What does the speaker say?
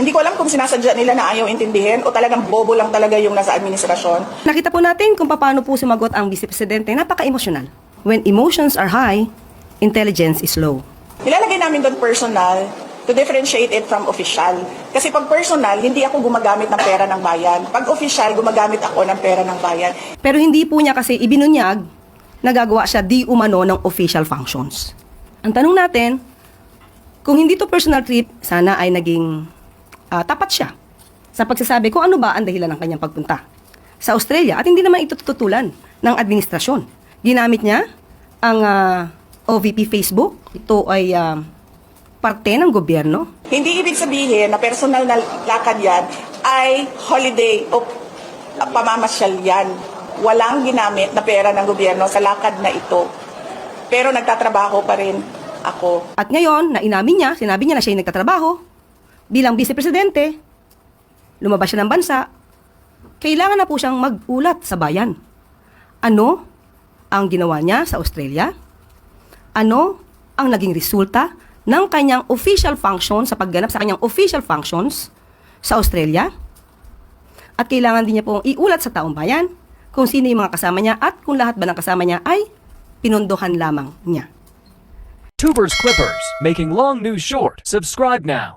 Hindi ko alam kung sinasadya nila na ayaw intindihin o talagang bobo lang talaga yung nasa administrasyon. Nakita po natin kung paano po sumagot ang Vice Presidente. Napaka-emotional. When emotions are high, intelligence is low. Nilalagay namin doon personal to differentiate it from official. Kasi pag personal, hindi ako gumagamit ng pera ng bayan. Pag official, gumagamit ako ng pera ng bayan. Pero hindi po niya kasi ibinunyag na gagawa siya di umano ng official functions. Ang tanong natin, kung hindi to personal trip, sana ay naging ah, tapat siya sa pagsasabi kung ano ba ang dahilan ng kanyang pagpunta sa Australia at hindi naman ito tututulan ng administrasyon. Ginamit niya ang ah, OVP Facebook. Ito ay ah, parte ng gobyerno. Hindi ibig sabihin na personal na lakad yan ay holiday o pamamasyal yan. Walang ginamit na pera ng gobyerno sa lakad na ito. Pero nagtatrabaho pa rin ako. At ngayon, na inamin niya, sinabi niya na siya ay nagtatrabaho bilang vice-presidente, lumabas siya ng bansa, kailangan na po siyang mag-ulat sa bayan. Ano ang ginawa niya sa Australia? Ano ang naging resulta ng kanyang official function sa pagganap sa kanyang official functions sa Australia? At kailangan din niya pong iulat sa taong bayan kung sino yung mga kasama niya at kung lahat ba ng kasama niya ay pinondohan lamang niya. Tubers Clippers, making long news short. Subscribe now.